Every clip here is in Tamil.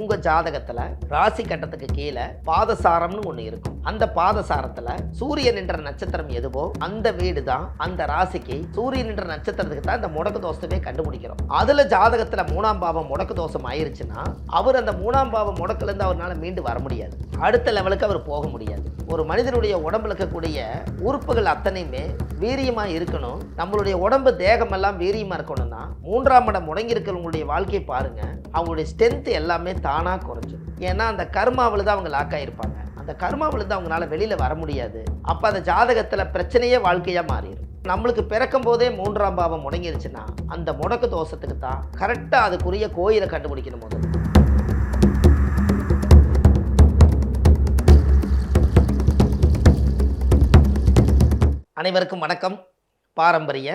உங்கள் ஜாதகத்தில் ராசி கட்டத்துக்கு கீழே பாதசாரம்னு ஒன்று இருக்கும். அந்த பாதசாரத்தில் சூரியன் என்ற நட்சத்திரம் எதுவோ அந்த வீடு தான் அந்த ராசிக்கு சூரியன் என்ற நட்சத்திரத்துக்கு தான் இந்த முடக்கு தோஷமே கண்டுபிடிக்கிறோம். அதில் ஜாதகத்தில் மூணாம் பாவம் முடக்கு தோஷம் ஆயிருச்சுன்னா அவர் அந்த மூணாம் பாவம் முடக்கிலேருந்து அவரால் மீண்டு வர முடியாது. அடுத்த லெவலுக்கு அவர் போக முடியாது. ஒரு மனிதனுடைய உடம்புல இருக்கக்கூடிய உறுப்புகள் அத்தனையுமே வீரியமாக இருக்கணும். நம்மளுடைய உடம்பு தேகமெல்லாம் வீரியமாக இருக்கணும்னா மூன்றாம் இடம் முடங்கி இருக்கிறவங்களுடைய வாழ்க்கையை பாருங்கள் அவங்களுடைய ஸ்ட்ரென்த் எல்லாமே தானாக குறைஞ்சிடும் ஏன்னா அந்த கர்மாவில் தான் அவங்க லாக் ஆயிருப்பாங்க. அந்த கர்மாவில் தான் அவங்களால வெளியில் வர முடியாது. அப்போ அந்த ஜாதகத்தில் பிரச்சனையே வாழ்க்கையாக மாறிடும் நம்மளுக்கு பிறக்கும் போதே மூன்றாம் பாவம் முடங்கிருச்சுன்னா அந்த முடக்கு தோஷத்துக்கு தான் கரெக்டாக அதுக்குரிய கோயிலை கண்டுபிடிக்கணும் போது அனைவருக்கும் வணக்கம். பாரம்பரிய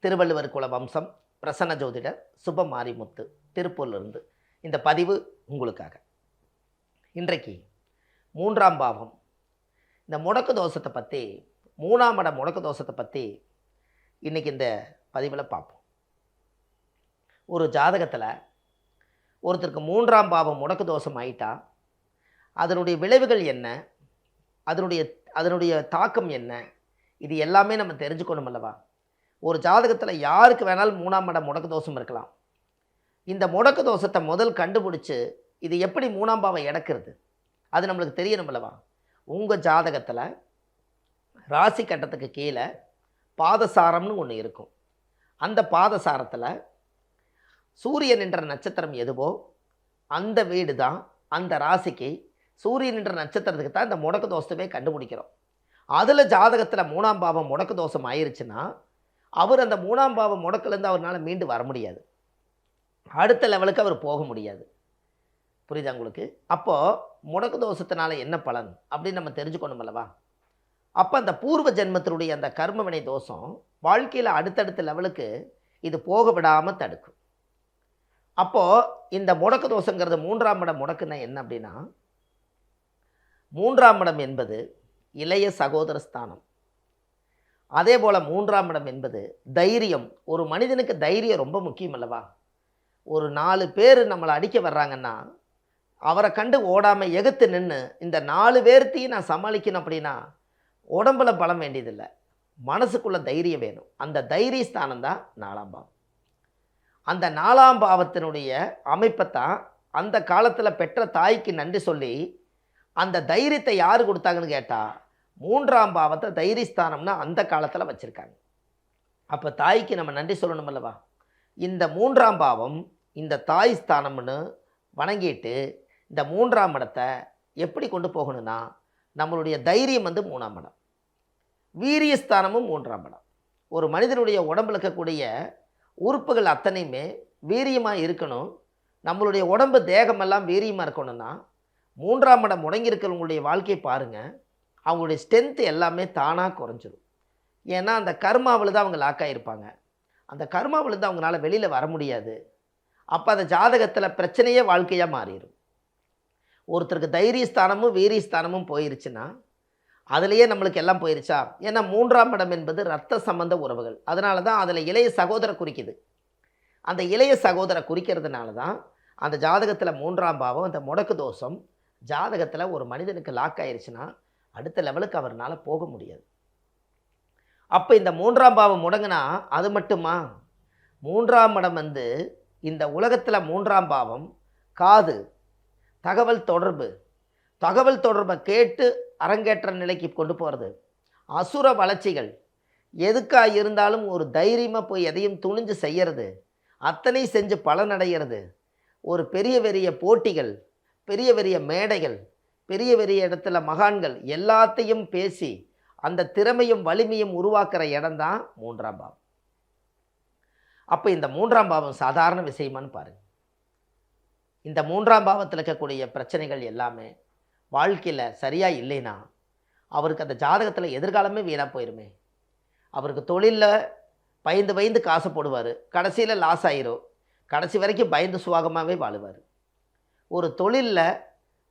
திருவள்ளுவர் குல வம்சம் பிரசன்ன ஜோதிடர் சுபமாரிமுத்து திருப்பூர்லிருந்து திருப்பூர்லேருந்து இந்த பதிவு உங்களுக்காக. இன்றைக்கு மூன்றாம் பாவம். இந்த முடக்கு தோஷத்தை பற்றி மூணாம் இட முடக்கு தோஷத்தை பற்றி இன்றைக்கி இந்த பதிவில் பார்ப்போம். ஒரு ஜாதகத்தில் ஒருத்தருக்கு மூன்றாம் பாவம் முடக்கு தோஷம் ஆயிட்டா அதனுடைய விளைவுகள் என்ன அதனுடைய அதனுடைய தாக்கம் என்ன இது எல்லாமே நம்ம தெரிஞ்சுக்கணும் அல்லவா? ஒரு ஜாதகத்தில் யாருக்கு வேணாலும் மூணாம் இடம் முடக்கு தோஷம் இருக்கலாம். இந்த முடக்கு தோஷத்தை முதல் கண்டுபிடிச்சு இது எப்படி மூணாம் பாவம் இடக்கிறது அது நம்மளுக்கு தெரியணும் அல்லவா? உங்கள் ஜாதகத்தில் ராசி கட்டத்துக்கு கீழே பாதசாரம்னு ஒன்று இருக்கும். அந்த பாதசாரத்தில் சூரியன் என்ற நட்சத்திரம் எதுவோ அந்த வீடு தான் அந்த ராசிக்கு சூரியன் என்ற நட்சத்திரத்துக்கு தான் இந்த முடக்கு தோஷமே கண்டுபிடிக்கிறோம். அதில் ஜாதகத்தில் மூணாம் பாவம் முடக்கு தோஷம் ஆயிருச்சுன்னா அவர் அந்த மூணாம் பாவம் முடக்குலேருந்து அவரால் மீண்டு வர முடியாது. அடுத்த லெவலுக்கு அவர் போக முடியாது. புரியுதா உங்களுக்கு? அப்போது முடக்கு தோஷத்தினால என்ன பலன்? அப்படின்னு நம்ம தெரிஞ்சுக்கணும் அல்லவா? அப்போ அந்த பூர்வ ஜென்மத்தினுடைய அந்த கர்மவினை தோஷம் வாழ்க்கையில் அடுத்தடுத்த லெவலுக்கு இது போக விடாமல் தடுக்கும். அப்போது இந்த முடக்கு தோஷங்கிறது மூன்றாம் இடம் முடக்குன்னா என்ன அப்படின்னா மூன்றாம் இடம் என்பது இளைய சகோதர ஸ்தானம். அதே போல் மூன்றாம் இடம் என்பது தைரியம். ஒரு மனிதனுக்கு தைரியம் ரொம்ப முக்கியம் அல்லவா? ஒரு நாலு பேர் நம்மளை அடிக்க வர்றாங்கன்னா அவரை கண்டு ஓடாமல் எகுத்து நின்று இந்த நாலு பேர்த்தையும் நான் சமாளிக்கணும் அப்படின்னா உடம்புல பலம் வேண்டியதில்லை. மனசுக்குள்ள தைரியம் வேணும். அந்த தைரிய ஸ்தானம் தான் நாலாம் பாவம். அந்த நாலாம் பாவத்தினுடைய அமைப்பைத்தான் அந்த காலத்தில் பெற்ற தாய்க்கு நன்றி சொல்லி அந்த தைரியத்தை யார் கொடுத்தாங்கன்னு கேட்டால் மூன்றாம் பாவத்தை தைரியஸ்தானம்னா அந்த காலத்தில் வச்சுருக்காங்க. அப்போ தாய்க்கு நம்ம நன்றி சொல்லணும் அல்லவா? இந்த மூன்றாம் பாவம் இந்த தாய் ஸ்தானம்னு வணங்கிட்டு இந்த மூன்றாம் இடத்தை எப்படி கொண்டு போகணும்னா நம்மளுடைய தைரியம் வந்து மூணாம் இடம். வீரியஸ்தானமும் மூன்றாம் இடம். ஒரு மனிதனுடைய உடம்புல இருக்கக்கூடிய உறுப்புகள் அத்தனையுமே வீரியமாக இருக்கணும். நம்மளுடைய உடம்பு தேகமெல்லாம் வீரியமாக இருக்கணும்னா மூன்றாம் இடம் முடங்கியிருக்கிறவங்களுடைய வாழ்க்கையை பாருங்கள் அவங்களுடைய ஸ்ட்ரென்த்து எல்லாமே தானாக குறைஞ்சிடும் ஏன்னா அந்த கர்மாவில் தான் அவங்க லாக் ஆகிருப்பாங்க அந்த கர்மாவில் தான் அவங்களால வெளியில் வர முடியாது. அப்போ அந்த ஜாதகத்தில் பிரச்சனையே வாழ்க்கையாக மாறிடும் ஒருத்தருக்கு தைரியஸ்தானமும் வீரியஸ்தானமும் போயிருச்சுன்னா அதுலேயே நம்மளுக்கு எல்லாம் போயிருச்சா? ஏன்னா மூன்றாம் இடம் என்பது ரத்த சம்பந்த உறவுகள். அதனால தான் அதில் இளைய சகோதர குறிக்குது. அந்த இளைய சகோதர குறிக்கிறதுனால தான் அந்த ஜாதகத்தில் மூன்றாம் பாவம் அந்த முடக்கு தோஷம் ஜாதகத்தில் ஒரு மனிதனுக்கு லாக் ஆயிடுச்சுன்னா அடுத்த லெவலுக்கு அவர்னால போக முடியாது. அப்போ இந்த மூன்றாம் பாவம் முடங்கினா அது மட்டுமா? மூன்றாம் இடம் வந்து இந்த உலகத்தில் மூன்றாம் பாவம் காது தகவல் தொடர்பு. தகவல் தொடர்பை கேட்டு அரங்கேற்ற நிலைக்கு கொண்டு போகிறது அசுர வளர்ச்சிகள். எதுக்காக இருந்தாலும் ஒரு தைரியமாக போய் எதையும் துணிஞ்சு செய்யறது. அத்தனை செஞ்சு பலனடைகிறது ஒரு பெரிய பெரிய போட்டிகள். பெரிய பெரிய மேடைகள் பெரிய பெரிய இடத்துல மகான்கள் எல்லாத்தையும் பேசி அந்த திறமையும் வலிமையும் உருவாக்குற இடம்தான் மூன்றாம் பாவம். அப்போ இந்த மூன்றாம் பாவம் சாதாரண விஷயமான்னு பாருங்க. இந்த மூன்றாம் பாவத்தில் இருக்கக்கூடிய பிரச்சனைகள் எல்லாமே வாழ்க்கையில் சரியாக இல்லைன்னா அவருக்கு அந்த ஜாதகத்தில் எதிர்காலமே வீணாக போயிருமே. அவருக்கு தொழிலில் பயந்து பயந்து காசு போடுவார். கடைசியில் லாஸ் ஆயிரும். கடைசி வரைக்கும் பயந்து சுவாகமாகவே வாழுவார். ஒரு தொழிலில்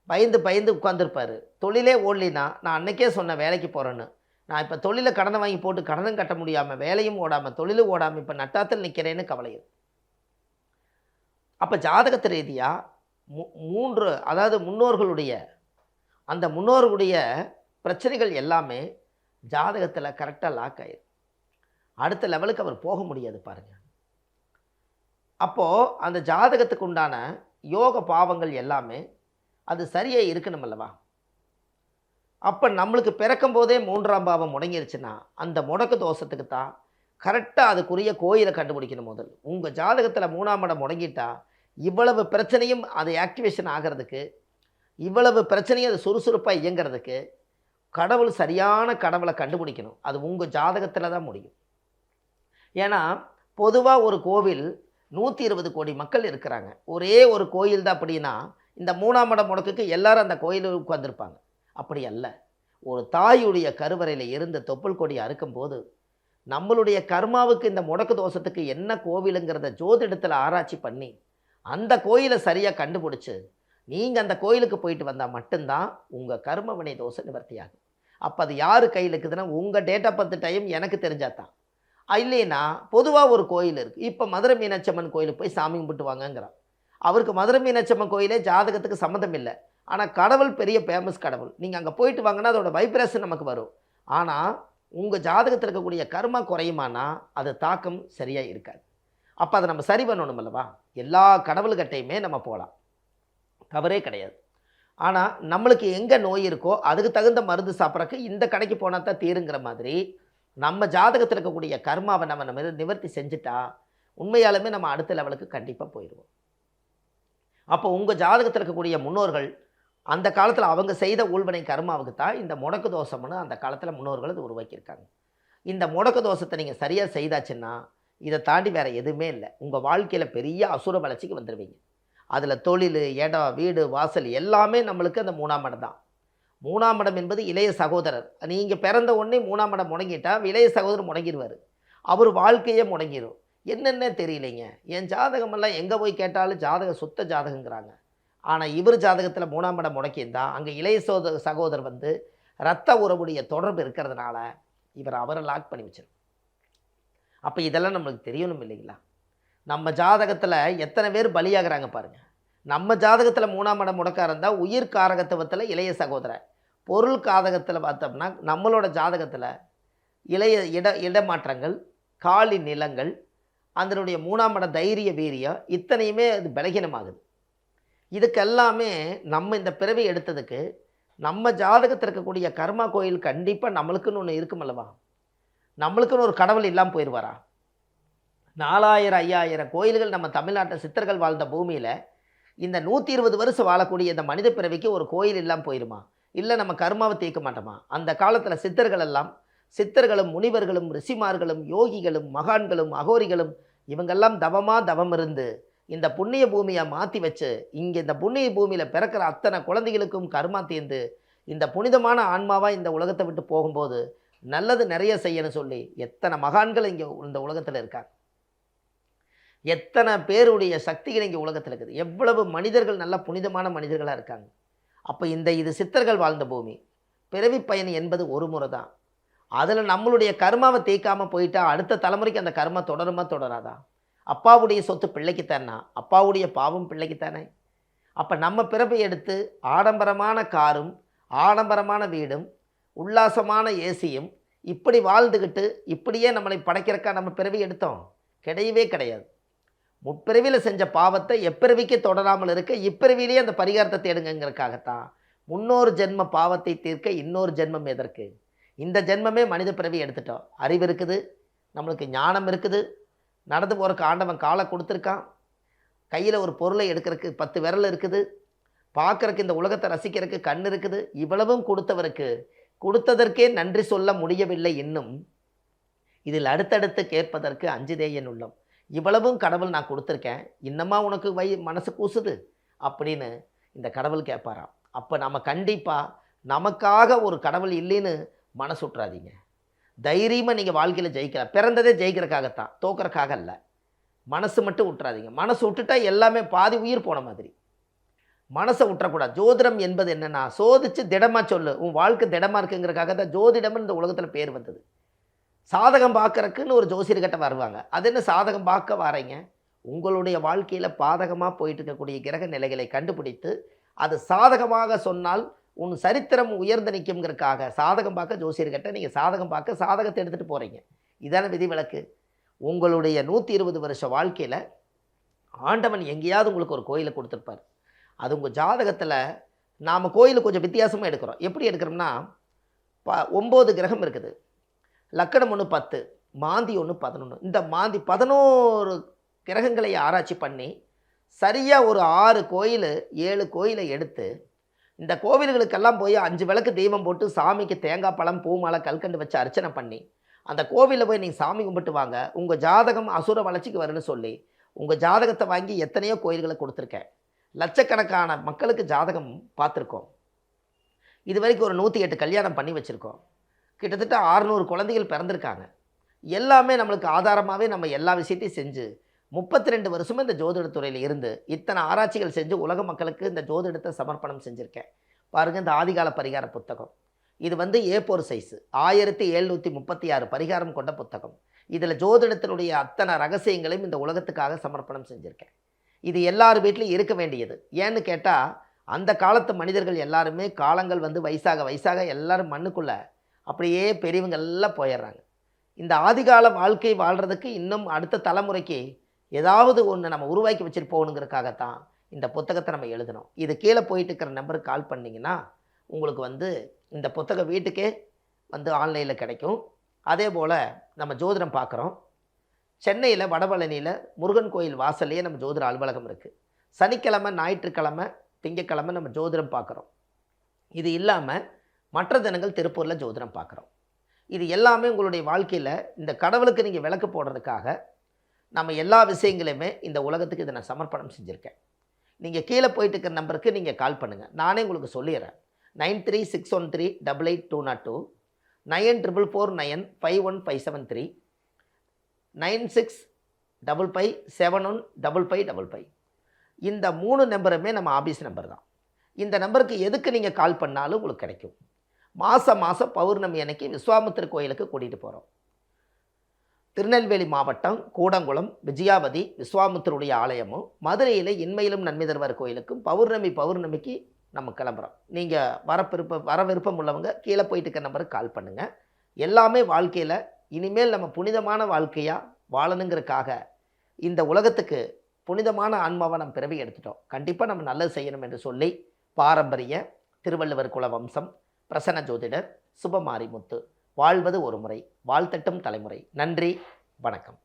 பயந்து பயந்து உட்காந்துருப்பார் தொழிலே ஓடலினா நான் அன்னைக்கே சொன்னேன் வேலைக்கு போகிறேன்னு நான் இப்போ தொழிலை கடனை வாங்கி போட்டு கடனும் கட்ட முடியாமல் வேலையும் ஓடாமல் தொழிலும் ஓடாமல் இப்போ நட்டாத்தில் நிற்கிறேன்னு கவலையும் அப்போ ஜாதகத்து ரீதியாக மூ- மூன்று அதாவது முன்னோர்களுடைய அந்த முன்னோர்களுடைய பிரச்சனைகள் எல்லாமே ஜாதகத்தில் கரெக்டாக லாக் ஆயிடும் அடுத்த லெவலுக்கு அவர் போக முடியாது பாருங்கள் அப்போது அந்த ஜாதகத்துக்கு உண்டான யோக பாவங்கள் எல்லாமே அது சரியாக இருக்கணும் அல்லவா? அப்போ நம்மளுக்கு பிறக்கும் போதே மூன்றாம் பாவம் முடங்கிருச்சுன்னா அந்த முடக்கு தோஷத்துக்கு தான் கரெக்டாக அதுக்குரிய கோயிலை கண்டுபிடிக்கணும் முதல். உங்கள் ஜாதகத்தில் மூணாம் இடம் முடங்கிட்டா இவ்வளவு பிரச்சனையும் அது ஆக்டிவேஷன் ஆகிறதுக்கு இவ்வளவு பிரச்சனையும் அது சுறுசுறுப்பாக இயங்கிறதுக்கு கடவுள் சரியான கடவுளை கண்டுபிடிக்கணும். அது உங்கள் ஜாதகத்தில் தான் முடியும். ஏன்னா பொதுவாக ஒரு கோவில் நூற்றி இருபது கோடி மக்கள் இருக்கிறாங்க. ஒரே ஒரு கோயில் தான் அப்படின்னா இந்த மூணாம் இடம் முடக்குக்கு எல்லாரும் அந்த கோயிலுக்கு உட்காந்துருப்பாங்க அப்படி அல்ல. ஒரு தாயுடைய கருவறையில் இருந்து தொப்புள் கொடி அறுக்கும்போது நம்மளுடைய கர்மாவுக்கு இந்த முடக்கு தோஷத்துக்கு என்ன கோவிலுங்கிறத ஜோதிடத்தில் ஆராய்ச்சி பண்ணி அந்த கோயிலை சரியாக கண்டுபிடிச்சி நீங்கள் அந்த கோயிலுக்கு போயிட்டு வந்தால் மட்டும்தான் உங்கள் கர்ம வினை தோஷம் நிவர்த்தியாகும். அப்போ அது யார் கையில் இருக்குதுன்னா உங்கள் டேட் ஆஃப் பர்த் டைம் எனக்கு தெரிஞ்சாதான். இல்லைன்னா பொதுவாக ஒரு கோயில் இருக்குது இப்போ மதுரை மீனாட்சம்மன் கோயிலுக்கு போய் சாமி கும்பிட்டு வாங்கங்கிறான் அவருக்கு மதுரை மீனாட்சம்மன் கோயிலே ஜாதகத்துக்கு சம்மந்தம் இல்லை. ஆனால் கடவுள் பெரிய ஃபேமஸ் கடவுள். நீங்கள் அங்கே போயிட்டு வாங்கினா அதோட வைப்ரேஷன் நமக்கு வரும். ஆனால் உங்கள் ஜாதகத்தில் இருக்கக்கூடிய கர்மா குறையுமானா அது தாக்கம் சரியாக இருக்காது. அப்போ அதை நம்ம சரி பண்ணணும் அல்லவா? எல்லா கடவுள்கிட்டையுமே நம்ம போகலாம் தவறே கிடையாது. ஆனால் நம்மளுக்கு எங்கே நோய் இருக்கோ அதுக்கு தகுந்த மருந்து சாப்பிட்றக்கு இந்த கடைக்கு போனால் தான் தீருங்கிற மாதிரி நம்ம ஜாதகத்தில் இருக்கக்கூடிய கர்மாவை நம்ம நம்ம நிவர்த்தி செஞ்சுட்டா உண்மையாலுமே நம்ம அடுத்த லெவலுக்கு கண்டிப்பாக போயிடுவோம் அப்போ உங்கள் ஜாதகத்தில் இருக்கக்கூடிய முன்னோர்கள் அந்த காலத்தில் அவங்க செய்த ஊழ்வனை கர்மாவுக்கு தான் இந்த முடக்கு தோஷம்னு அந்த காலத்தில் முன்னோர்கள் இது உருவாக்கியிருக்காங்க. இந்த முடக்கு தோஷத்தை நீங்கள் சரியாக செய்தாச்சுன்னா இதை தாண்டி வேறு எதுவுமே இல்லை. உங்கள் வாழ்க்கையில் பெரிய அசுர வளர்ச்சிக்கு வந்துடுவீங்க அதில் தொழில் இடம் வீடு வாசல் எல்லாமே நம்மளுக்கு அந்த மூணாம் இடம் தான். மூணாம் இடம் என்பது இளைய சகோதரர். நீங்கள் பிறந்த உடனே மூணாம் இடம் முடங்கிட்டா இளைய சகோதரர் முடங்கிடுவார். அவர் வாழ்க்கையே முடங்கிடும் என்னென்ன தெரியலைங்க? என் ஜாதகமெல்லாம் எங்கே போய் கேட்டாலும் ஜாதகம் சுத்த ஜாதகங்கிறாங்க. ஆனால் இவர் ஜாதகத்தில் மூணாம் இடம் முடக்கியிருந்தா அங்கே இளைய சோத சகோதரர் வந்து ரத்த உறவுடைய தொடர்பு இருக்கிறதுனால இவர் அவரை லாக் பண்ணி வச்சிடும் அப்போ இதெல்லாம் நம்மளுக்கு தெரியணும் இல்லைங்களா? நம்ம ஜாதகத்தில் எத்தனை பேர் பலியாகிறாங்க பாருங்கள் நம்ம ஜாதகத்தில் மூணாம் இடம் முடக்கா இருந்தால் உயிர் காரகத்துவத்தில் இளைய சகோதரர். பொருள் காதகத்தில் பார்த்தோம்னா நம்மளோட ஜாதகத்தில் இளைய இட இடமாற்றங்கள் காலி நிலங்கள் அதனுடைய மூணாம் இடம் தைரிய வீரியம் இத்தனையுமே அது பலகீனமாகுது. இதுக்கெல்லாமே நம்ம இந்த பிறவி எடுத்ததுக்கு நம்ம ஜாதகத்தில் இருக்கக்கூடிய கர்மா கோயில் கண்டிப்பாக நம்மளுக்குன்னு ஒன்று இருக்குமல்லவா நம்மளுக்குன்னு ஒரு கடவுள் இல்லாமல் போயிடுவாரா நாலாயிரம் ஐயாயிரம் கோயில்கள் நம்ம தமிழ்நாட்டில் சித்தர்கள் வாழ்ந்த பூமியில் இந்த நூற்றி இருபது வருஷம் வாழக்கூடிய இந்த மனித பிறவிக்கு ஒரு கோயில் இல்லாமல் போயிடுமா இல்லை நம்ம கர்மாவை தீர்க்க மாட்டோமா? அந்த காலத்தில் சித்தர்கள் எல்லாம் சித்தர்களும் முனிவர்களும் ரிஷிமார்களும் யோகிகளும் மகான்களும் அகோரிகளும் இவங்கெல்லாம் தவமாக தவம் இருந்து இந்த புண்ணிய பூமியை மாற்றி வச்சு இங்கே இந்த புண்ணிய பூமியில் பிறக்கிற அத்தனை குழந்தைகளுக்கும் கர்மா தீர்ந்து இந்த புனிதமான ஆன்மாவாக இந்த உலகத்தை விட்டு போகும்போது நல்லது நிறைய செய்யணும் சொல்லி எத்தனை மகான்கள் இங்கே இந்த உலகத்தில் இருக்காங்க. எத்தனை பேருடைய சக்திகள் இங்கே உலகத்தில் இருக்குது. எவ்வளவு மனிதர்கள் நல்ல புனிதமான மனிதர்களாக இருக்காங்க. அப்போ இந்த இது சித்தர்கள் வாழ்ந்த பூமி. பிறவி பயன் என்பது ஒரு முறை தான் அதில் நம்மளுடைய கர்மாவை தேய்க்காமல் போயிட்டா அடுத்த தலைமுறைக்கு அந்த கர்மா தொடருமா தொடராதா? அப்பாவுடைய சொத்து பிள்ளைக்குத்தானா? அப்பாவுடைய பாவம் பிள்ளைக்குத்தானே? அப்போ நம்ம பிறப்பை எடுத்து ஆடம்பரமான காரும் ஆடம்பரமான வீடும் உல்லாசமான ஏசியும் இப்படி வாழ்ந்துக்கிட்டு இப்படியே நம்மளை படைக்கிறக்கா நம்ம பிறவி எடுத்தோம்? கிடையவே கிடையாது. முப்பிறவியில் செஞ்ச பாவத்தை எப்பிறவிக்கு தொடராமல் இருக்க இப்பிறவிலேயே அந்த பரிகாரத்தை தேடுங்கிறதுக்காகத்தான் முன்னொரு ஜென்ம பாவத்தை தீர்க்க இன்னொரு ஜென்மம் எதற்கு? இந்த ஜென்மமே மனித பிறவி எடுத்துட்டோம். அறிவு இருக்குது நம்மளுக்கு ஞானம் இருக்குது. நடந்து போகிறக்கு ஆண்டவன் காலை கொடுத்துருக்கான். கையில் ஒரு பொருளை எடுக்கிறதுக்கு பத்து விரல் இருக்குது. பார்க்குறக்கு இந்த உலகத்தை ரசிக்கிறதுக்கு கண் இருக்குது. இவ்வளவும் கொடுத்தவருக்கு கொடுத்ததற்கே நன்றி சொல்ல முடியவில்லை இன்னும் இதில் அடுத்தடுத்து கேட்பதற்கு அஞ்சுதேயன் உள்ளம். இவ்வளவும் கடவுள் நான் கொடுத்துருக்கேன். இன்னமா உனக்கு வை மனசு கூசுது? அப்படின்னு இந்த கடவுள் கேட்பாராம். அப்போ நம்ம கண்டிப்பாக நமக்காக ஒரு கடவுள் இல்லைன்னு மனசு விட்றாதீங்க தைரியமாக நீங்கள் வாழ்க்கையில் ஜெயிக்கலாம் பிறந்ததே ஜெயிக்கிறக்காகத்தான் தோக்கிறக்காக இல்லை மனசு மட்டும் விட்டுறாதீங்க மனசு விட்டுட்டா எல்லாமே பாதி உயிர் போன மாதிரி. மனசை விட்டுறக்கூடாது ஜோதிடம் என்பது என்னென்னா சோதிச்சு திடமாக சொல்லு. உன் வாழ்க்கை திடமாக இருக்குங்கிறக்காக தான் ஜோதிடம்னு இந்த உலகத்தில் பேர் வந்தது. சாதகம் பார்க்கறக்குன்னு ஒரு ஜோசியர்கிட்ட வருவாங்க. அது என்ன சாதகம் பார்க்க வரீங்க உங்களுடைய வாழ்க்கையில் பாதகமாக போயிட்டு இருக்கக்கூடிய கிரக நிலைகளை கண்டுபிடித்து அது சாதகமாக சொன்னால் உன் சரித்திரம் உயர்ந்து நிற்குங்கிறதுக்காக சாதகம் பார்க்க ஜோசியர்கிட்ட நீங்கள் சாதகம் பார்க்க சாதகத்தை எடுத்துகிட்டு போகிறீங்க இதான விதிவிலக்கு. உங்களுடைய நூற்றி இருபது வருஷ வாழ்க்கையில் ஆண்டவன் எங்கேயாவது உங்களுக்கு ஒரு கோயிலை கொடுத்துருப்பார். அது உங்கள் ஜாதகத்தில் நாம் கோயிலை கொஞ்சம் வித்தியாசமாக எடுக்கிறோம். எப்படி எடுக்கிறோம்னா ப ஒம்பது கிரகம் இருக்குது. லக்கணம் ஒன்று பத்து மாந்தி ஒன்று பதினொன்று இந்த மாந்தி பதினோரு கிரகங்களை ஆராய்ச்சி பண்ணி சரியாக ஒரு ஆறு கோயில் ஏழு கோயிலை எடுத்து இந்த கோவில்களுக்கெல்லாம் போய் அஞ்சு விளக்கு தெய்வம் போட்டு சாமிக்கு தேங்காய் பழம் பூ மாலை கல்கண்டு வச்சு அர்ச்சனை பண்ணி அந்த கோவிலில் போய் நீங்கள் சாமி கும்பிட்டு வாங்க. உங்கள் ஜாதகம் அசுர வளர்ச்சிக்கு வரும்னு சொல்லி உங்கள் ஜாதகத்தை வாங்கி எத்தனையோ கோயில்களை கொடுத்துருக்கேன். லட்சக்கணக்கான மக்களுக்கு ஜாதகம் பார்த்துருக்கோம். இது வரைக்கும் ஒரு நூற்றி எட்டு கல்யாணம் பண்ணி வச்சுருக்கோம். கிட்டத்தட்ட ஆறுநூறு குழந்தைகள் பிறந்திருக்காங்க. எல்லாமே நம்மளுக்கு ஆதாரமாகவே நம்ம எல்லா விஷயத்தையும் செஞ்சு முப்பத்தி ரெண்டு வருஷமும் இந்த ஜோதிடத்துறையில் இருந்து இத்தனை ஆராய்ச்சிகள் செஞ்சு உலக மக்களுக்கு இந்த ஜோதிடத்தை சமர்ப்பணம் செஞ்சுருக்கேன். பாருங்கள் இந்த ஆதிகால பரிகார புத்தகம். இது வந்து ஏ போர் சைஸு ஆயிரத்தி எழுநூற்றி முப்பத்தி ஆறு பரிகாரம் கொண்ட புத்தகம். இதில் ஜோதிடத்தினுடைய அத்தனை ரகசியங்களையும் இந்த உலகத்துக்காக சமர்ப்பணம் செஞ்சுருக்கேன். இது எல்லார் வீட்லையும் இருக்க வேண்டியது. ஏன்னு கேட்டால் அந்த காலத்து மனிதர்கள் எல்லாருமே காலங்கள் வந்து வயசாக வயசாக எல்லாரும் மண்ணுக்குள்ளே அப்படியே பெரியவங்க எல்லாம் போயிடுறாங்க. இந்த ஆதிகால வாழ்க்கை வாழ்கிறதுக்கு இன்னும் அடுத்த தலைமுறைக்கு ஏதாவது ஒன்று நம்ம உருவாக்கி வச்சுட்டு போகணுங்கிறதுக்காகத்தான் இந்த புத்தகத்தை நம்ம எழுதணும். இது கீழே போயிட்டு இருக்கிற நம்பருக்கு கால் பண்ணிங்கன்னா உங்களுக்கு வந்து இந்த புத்தகம் வீட்டுக்கே வந்து ஆன்லைனில் கிடைக்கும். அதே போல் நம்ம ஜோதிடம் பார்க்குறோம். சென்னையில் வடபழனியில் முருகன் கோயில் வாசல்லையே நம்ம ஜோதிட அலுவலகம் இருக்குது சனிக்கிழமை ஞாயிற்றுக்கிழமை திங்கக்கிழமை நம்ம ஜோதிடம் பார்க்குறோம். இது இல்லாமல் மற்ற தினங்கள் திருப்பூரில் ஜோதிடம் பார்க்குறோம். இது எல்லாமே உங்களுடைய வாழ்க்கையில் இந்த கடவுளுக்கு நீங்கள் விளக்கு போடுறதுக்காக நம்ம எல்லா விஷயங்களையுமே இந்த உலகத்துக்கு இதை நான் சமர்ப்பணம் செஞ்சுருக்கேன். நீங்கள் கீழே போயிட்டு இருக்கிற நம்பருக்கு நீங்கள் கால் பண்ணுங்கள் நானே உங்களுக்கு சொல்லிடுறேன் nine three six one three double eight two nought two nine triple four nine five one five seven three nine six double five seven one double five double five. இந்த மூணு நம்பருமே நம்ம ஆஃபீஸ் நம்பர் தான். இந்த நம்பருக்கு எதுக்கு நீங்கள் கால் பண்ணாலும் உங்களுக்கு கிடைக்கும். மாதம் மாதம் பௌர்ணமி அன்னைக்கு விஸ்வாமித்திர கோயிலுக்கு கூட்டிகிட்டு போகிறோம் திருநெல்வேலி மாவட்டம் கூடங்குளம் விஜயாவதி விஸ்வாமித்தருடைய ஆலயமும் மதுரையில் இன்மையிலும் நன்மை தருவார் கோயிலுக்கும் பௌர்ணமி பௌர்ணமிக்கு நம்ம கிளம்புறோம். நீங்கள் வர விருப்பம் வர விருப்பம் உள்ளவங்க கீழே போயிட்டு இருக்க நம்பருக்கு கால் பண்ணுங்கள் எல்லாமே வாழ்க்கையில் இனிமேல் நம்ம புனிதமான வாழ்க்கையாக வாழணுங்கிறதுக்காக இந்த உலகத்துக்கு புனிதமான ஆன்மாவை நம்ம பிறவி எடுத்துட்டோம். கண்டிப்பாக நம்ம நல்லது செய்யணும் என்று சொல்லி பாரம்பரிய திருவள்ளுவர் குல வம்சம் பிரசன்ன ஜோதிடர் சுபமாரிமுத்து. வாழ்வது ஒரு முறை வாழ்த்தட்டும் தலைமுறை. நன்றி வணக்கம்.